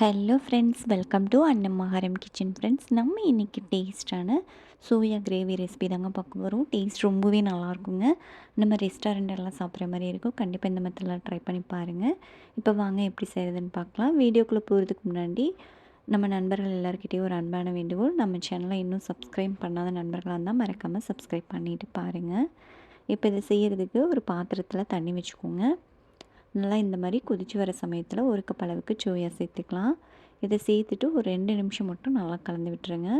Hello friends welcome to Annamaharam kitchen friends நம்ம இன்றைக்கி டேஸ்ட்டான சோயா கிரேவி ரெசிபி தாங்க பார்க்க வரும் டேஸ்ட் ரொம்பவே நல்லாயிருக்குங்க நம்ம ரெஸ்டாரண்ட்டெல்லாம் சாப்பிட்ற மாதிரி இருக்கும். கண்டிப்பாக இந்த மெத்தடெலாம் ட்ரை பண்ணி பாருங்கள் இப்போ வாங்க எப்படி செய்கிறதுன்னு பார்க்கலாம். வீடியோக்குள்ளே போகிறதுக்கு முன்னாடி நம்ம நண்பர்கள் எல்லாருக்கிட்டேயும் ஒரு அன்பான வேண்டுகோள். நம்ம சேனலை இன்னும் சப்ஸ்கிரைப் பண்ணாத நண்பர்களாக இருந்தால் மறக்காமல் சப்ஸ்கிரைப் பண்ணிவிட்டு பாருங்கள் இப்போ இதை செய்கிறதுக்கு ஒரு பாத்திரத்தில் தண்ணி வச்சுக்கோங்க. நல்லா இந்த மாதிரி கொதிச்சு வர சமயத்தில் ஒரு கப் அளவுக்கு சோயா சேர்த்துக்கலாம். இதை சேர்த்துட்டு ஒரு ரெண்டு நிமிஷம் மட்டும் நல்லா கலந்து விட்டுருங்க.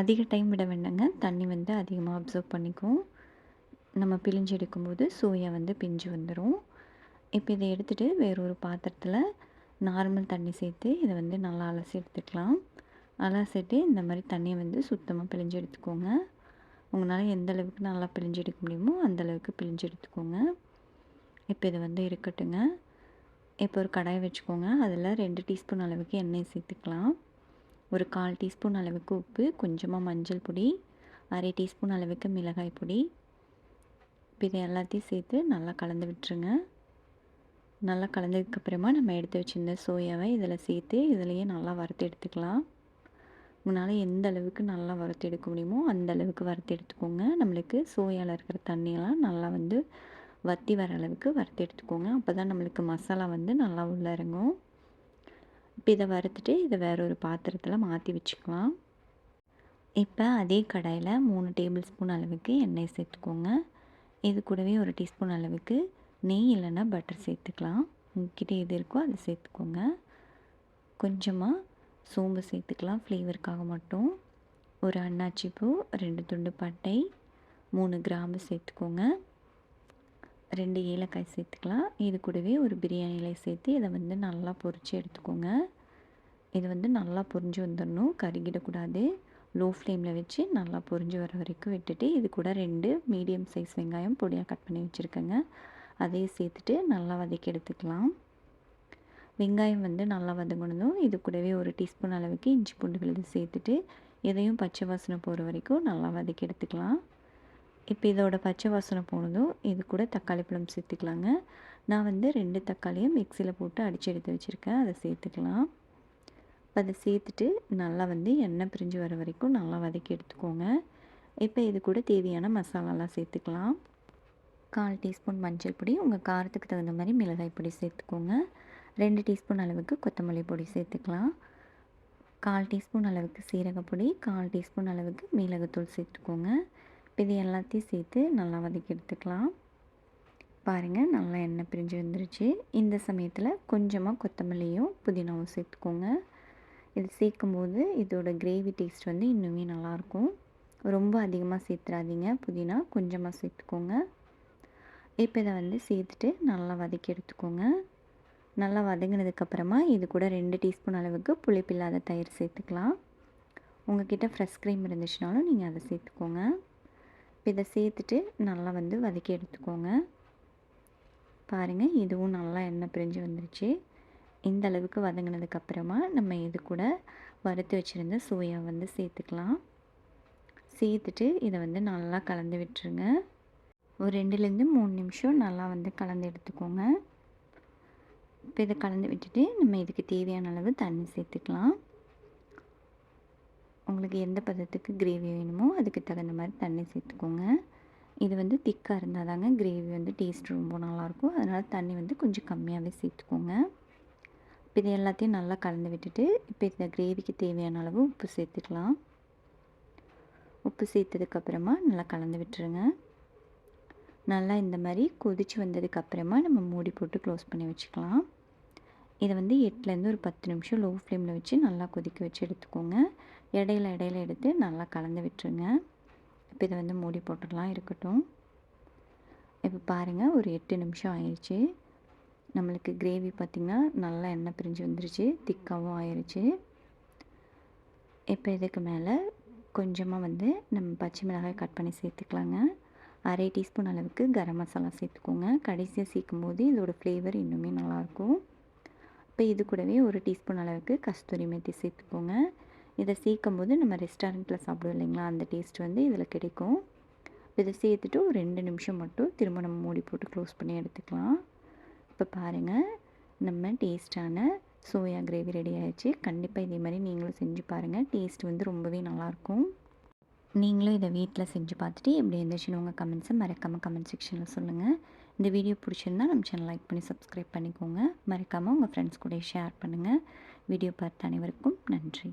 அதிக டைம் விட வேண்டாங்க. தண்ணி வந்து அதிகமாக அப்சர்வ் பண்ணிக்கும் நம்ம பிழிஞ்சு எடுக்கும்போது சோயா வந்து பிஞ்சு வந்துடும் இப்போ இதை எடுத்துகிட்டு வேறொரு பாத்திரத்தில் நார்மல் தண்ணி சேர்த்து இதை வந்து நல்லா அலசி எடுத்துக்கலாம். அலசிட்டு இந்த மாதிரி தண்ணியை வந்து சுத்தமாக பிழிஞ்சு எடுத்துக்கோங்க. உங்களால் எந்த அளவுக்கு நல்லா பிழிஞ்சு எடுக்க முடியுமோ அந்தளவுக்கு பிழிஞ்சு எடுத்துக்கோங்க. இப்போ இது வந்து இருக்கட்டுங்க. இப்போ ஒரு கடாய் வச்சுக்கோங்க. அதில் ரெண்டு டீஸ்பூன் அளவுக்கு எண்ணெய் சேர்த்துக்கலாம். ஒரு கால் டீஸ்பூன் அளவுக்கு உப்பு கொஞ்சமாக மஞ்சள் பொடி அரை டீஸ்பூன் அளவுக்கு மிளகாய் பொடி. இப்போ இதை எல்லாத்தையும் சேர்த்து நல்லா கலந்து விட்டுருங்க. நல்லா கலந்ததுக்கப்புறமா நம்ம எடுத்து வச்சுருந்த சோயாவை இதில் சேர்த்து இதிலையே நல்லா வறுத்து எடுத்துக்கலாம். உங்களால் எந்த அளவுக்கு நல்லா வறுத்து எடுக்க முடியுமோ அந்த அளவுக்கு வறுத்து எடுத்துக்கோங்க. நம்மளுக்கு சோயாவில் இருக்கிற தண்ணியெல்லாம் நல்லா வந்து வற்றி வர அளவுக்கு வறுத்து எடுத்துக்கோங்க. அப்போ தான் நம்மளுக்கு மசாலா வந்து நல்லா உள்ள இறங்கும். இப்போ இதை வறுத்துட்டு இதை வேற ஒரு பாத்திரத்தில் மாற்றி வச்சுக்கலாம். இப்போ அதே கடாயில் மூணு டேபிள் ஸ்பூன் அளவுக்கு எண்ணெய் சேர்த்துக்கோங்க. இது கூடவே ஒரு டீஸ்பூன் அளவுக்கு நெய் இல்லைன்னா பட்டர் சேர்த்துக்கலாம். உங்ககிட்ட எது இருக்கோ அதை சேர்த்துக்கோங்க. கொஞ்சமாக சோம்பு சேர்த்துக்கலாம் ஃப்ளேவருக்காக மட்டும். ஒரு அன்னாச்சி பூ ரெண்டு துண்டு பட்டை மூணு கிராம்பு சேர்த்துக்கோங்க. ரெண்டு ஏலக்காய் சேர்த்துக்கலாம். இது கூடவே ஒரு பிரியாணி சேர்த்து இதை வந்து நல்லா பொரித்து எடுத்துக்கோங்க. இது வந்து நல்லா பொரிஞ்சு வந்துடணும். கருகிடக்கூடாது. லோ ஃப்ளேமில் வச்சு நல்லா பொரிஞ்சு வர வரைக்கும் விட்டுட்டு இது கூட ரெண்டு மீடியம் சைஸ் வெங்காயம் பொடியாக கட் பண்ணி வச்சுருக்கேங்க. அதையும் சேர்த்துட்டு நல்லா வதக்கி எடுத்துக்கலாம். வெங்காயம் வந்து நல்லா வதங்கினதும் இது கூடவே ஒரு டீஸ்பூன் அளவுக்கு இஞ்சி பூண்டு விழுது சேர்த்துட்டு இதையும் பச்சை வாசனை போகிற வரைக்கும் நல்லா வதக்கி எடுத்துக்கலாம். இப்போ இதோட பச்சை வாசனை போனதும் இது கூட தக்காளி பழம் சேர்த்துக்கலாங்க. நான் வந்து ரெண்டு தக்காளியை மிக்சியில் போட்டு அடித்து எடுத்து வச்சுருக்கேன். அதை சேர்த்துக்கலாம். இப்போ அதை சேர்த்துட்டு நல்லா வந்து எண்ணெய் பிரிஞ்சு வர வரைக்கும் நல்லா வதக்கி எடுத்துக்கோங்க. இப்போ இது கூட தேவையான மசாலாலாம் சேர்த்துக்கலாம். கால் டீஸ்பூன் மஞ்சள் பொடி உங்கள் காரத்துக்கு தகுந்த மாதிரி மிளகாய் பொடி சேர்த்துக்கோங்க. ரெண்டு டீஸ்பூன் அளவுக்கு கொத்தமல்லி பொடி சேர்த்துக்கலாம். கால் டீஸ்பூன் அளவுக்கு சீரகப்பொடி கால் டீஸ்பூன் அளவுக்கு மிளகுத்தூள் சேர்த்துக்கோங்க. இது எல்லாத்தையும் சேர்த்து நல்லா வதக்கி எடுத்துக்கலாம். பாருங்கள் நல்லா எண்ணெய் பிரிஞ்சு வந்துருச்சு. இந்த சமயத்தில் கொஞ்சமாக கொத்தமல்லியும் புதினாவும் சேர்த்துக்கோங்க. இது சேர்க்கும் போது இதோட கிரேவி டேஸ்ட் வந்து இன்னுமே நல்லாயிருக்கும். ரொம்ப அதிகமாக சேர்த்துறாதீங்க. புதினா கொஞ்சமாக சேர்த்துக்கோங்க. இப்போ இதை வந்து சேர்த்துட்டு நல்லா வதக்கி எடுத்துக்கோங்க. நல்லா வதங்கினதுக்கப்புறமா இது கூட ரெண்டு டீஸ்பூன் அளவுக்கு புளிப்பில்லாத தயிர் சேர்த்துக்கலாம். உங்ககிட்ட ஃப்ரெஷ் க்ரீம் இருந்துச்சுனாலும் நீங்கள் அதை சேர்த்துக்கோங்க. இதை சேர்த்துட்டு நல்லா வந்து வதக்கி எடுத்துக்கோங்க. பாருங்கள் இதுவும் நல்லா எண்ணெய் பிரிஞ்சு வந்துருச்சு. இந்த அளவுக்கு வதங்கினதுக்கப்புறமா நம்ம இது கூட வறுத்து வச்சுருந்த சோயா வந்து சேர்த்துக்கலாம். சேர்த்துட்டு இதை வந்து நல்லா கலந்து விட்டுருங்க. ஒரு ரெண்டுலேருந்து மூணு நிமிஷம் நல்லா வந்து கலந்து எடுத்துக்கோங்க. இப்போ இதை கலந்து விட்டுட்டு நம்ம இதுக்கு தேவையான அளவு தண்ணி சேர்த்துக்கலாம். உங்களுக்கு எந்த பதத்துக்கு கிரேவி வேணுமோ அதுக்கு தகுந்த மாதிரி தண்ணி சேர்த்துக்கோங்க. இது வந்து திக்காக இருந்தால் தாங்க கிரேவி வந்து டேஸ்ட் ரொம்ப நல்லாயிருக்கும். அதனால் தண்ணி வந்து கொஞ்சம் கம்மியாகவே சேர்த்துக்கோங்க. இப்போ இது எல்லாத்தையும் நல்லா கலந்து விட்டுட்டு இப்போ இந்த கிரேவிக்கு தேவையான அளவு உப்பு சேர்த்துக்கலாம். உப்பு சேர்த்ததுக்கப்புறமா நல்லா கலந்து விட்டுருங்க. நல்லா இந்த மாதிரி கொதித்து வந்ததுக்கப்புறமா நம்ம மூடி போட்டு க்ளோஸ் பண்ணி வச்சுக்கலாம். இதை வந்து எட்டுலேருந்து ஒரு பத்து நிமிஷம் லோ ஃப்ளேமில் வச்சு நல்லா கொதிக்க வச்சு எடுத்துக்கோங்க. இடையில இடையில எடுத்து நல்லா கலந்து விட்டுருங்க. இப்போ இதை வந்து மூடி போட்டுடலாம் இருக்கட்டும். இப்போ பாருங்கள் ஒரு எட்டு நிமிஷம் ஆயிடுச்சு நம்மளுக்கு கிரேவி பார்த்திங்கன்னா நல்லா எண்ணெய் பிரிஞ்சு வந்துருச்சு. திக்காகவும் ஆயிடுச்சு இப்போ இதுக்கு மேலே கொஞ்சமாக வந்து நம்ம பச்சை மிளகாய் கட் பண்ணி சேர்த்துக்கலாங்க. அரை டீஸ்பூன் அளவுக்கு கரம் மசாலா சேர்த்துக்கோங்க. கடைசியாக சேர்க்கும் போது இதோட ஃப்ளேவர் இன்னுமே நல்லாயிருக்கும். இப்போ இது கூடவே ஒரு டீஸ்பூன் அளவுக்கு கஸ்தூரி மெத்தி சேர்த்துக்கோங்க. இதை சேர்க்கும் போது நம்ம ரெஸ்டாரண்ட்டில் சாப்பிடுவோம் இல்லைங்களா? அந்த டேஸ்ட் வந்து இதில் கிடைக்கும். இதை சேர்த்துட்டு ஒரு ரெண்டு நிமிஷம் மட்டும் திரும்ப நம்ம மூடி போட்டு க்ளோஸ் பண்ணி எடுத்துக்கலாம். இப்போ பாருங்கள் நம்ம டேஸ்ட்டான சோயா கிரேவி ரெடி ஆகிடுச்சு கண்டிப்பாக இதே மாதிரி நீங்களும் செஞ்சு பாருங்கள் டேஸ்ட் வந்து ரொம்பவே நல்லாயிருக்கும். நீங்களும் இதை வீட்டில் செஞ்சு பார்த்துட்டு எப்படி இருந்துச்சுன்னு உங்கள் கமெண்ட்ஸை மறக்காமல் கமெண்ட் செக்ஷனில் சொல்லுங்கள் இந்த வீடியோ பிடிச்சிருந்தா நம்ம சேனல் லைக் பண்ணி சப்ஸ்கிரைப் பண்ணிக்கோங்க. மறக்காமல் உங்கள் ஃப்ரெண்ட்ஸ் கூட ஷேர் பண்ணுங்கள் வீடியோ பார்த்த அனைவருக்கும் நன்றி.